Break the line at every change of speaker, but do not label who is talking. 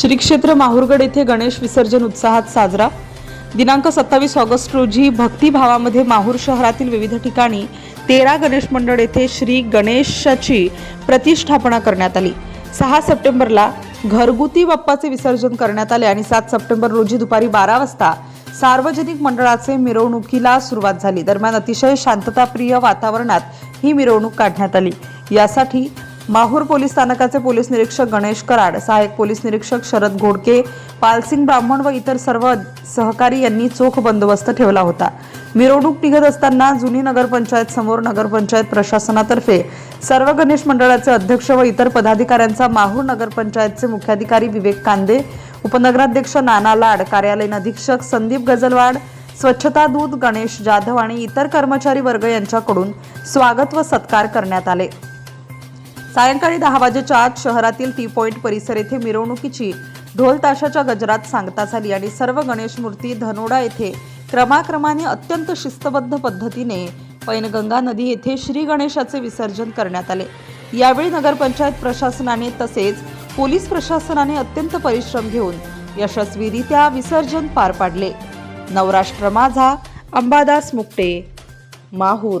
श्री क्षेत्र माहूरगड येथे गणेश विसर्जन उत्साहात साजरा. दिनांक सत्तावीस ऑगस्ट रोजी भक्तिभावामध्ये माहूर शहरातील विविध ठिकाणी तेरा गणेश मंडळ येथे श्री गणेशाची प्रतिष्ठापना करण्यात आली. सहा सप्टेंबरला घरगुती बाप्पाचे विसर्जन करण्यात आले आणि सात सप्टेंबर रोजी दुपारी बारा वाजता सार्वजनिक मंडळाचे मिरवणुकीला सुरुवात झाली. दरम्यान अतिशय शांतताप्रिय वातावरणात ही मिरवणूक काढण्यात आली. यासाठी माहूर पोलीस स्थानकाचे पोलीस निरीक्षक गणेश कराड सहाय्यक पोलीस निरीक्षक शरद घोडके पालसिंग ब्राह्मण व इतर सर्व सहकारी यांनी चोख बंदोबस्त ठेवला होता. मिरवणूक निघत असताना जुनी नगरपंचायत समोर नगरपंचायत प्रशासनातर्फे सर्व गणेश मंडळाचे अध्यक्ष व इतर पदाधिकाऱ्यांचा माहूर नगरपंचायतचे मुख्याधिकारी विवेक कांदे उपनगराध्यक्ष नाना लाड कार्यालयीन अधीक्षक संदीप गजलवाड स्वच्छता दूत गणेश जाधव आणि इतर कर्मचारी वर्ग यांच्याकडून स्वागत व सत्कार करण्यात आले. सायंकाळी दहा वाजेच्या आत शहरातील टी पॉइंट परिसर येथे मिरवणुकीची ढोल ताशाच्या गजरात सांगता झाली आणि सर्व गणेश मूर्ती धनोडा येथे क्रमाक्रमाने अत्यंत शिस्तबद्ध पद्धतीने पैनगंगा नदी येथे श्री गणेशाचे विसर्जन करण्यात आले. यावेळी नगरपंचायत प्रशासनाने तसेच पोलीस प्रशासनाने अत्यंत परिश्रम घेऊन यशस्वीरित्या विसर्जन पार पाडले. नवराष्ट्र माझा अंबादास मुक्टे माहूर.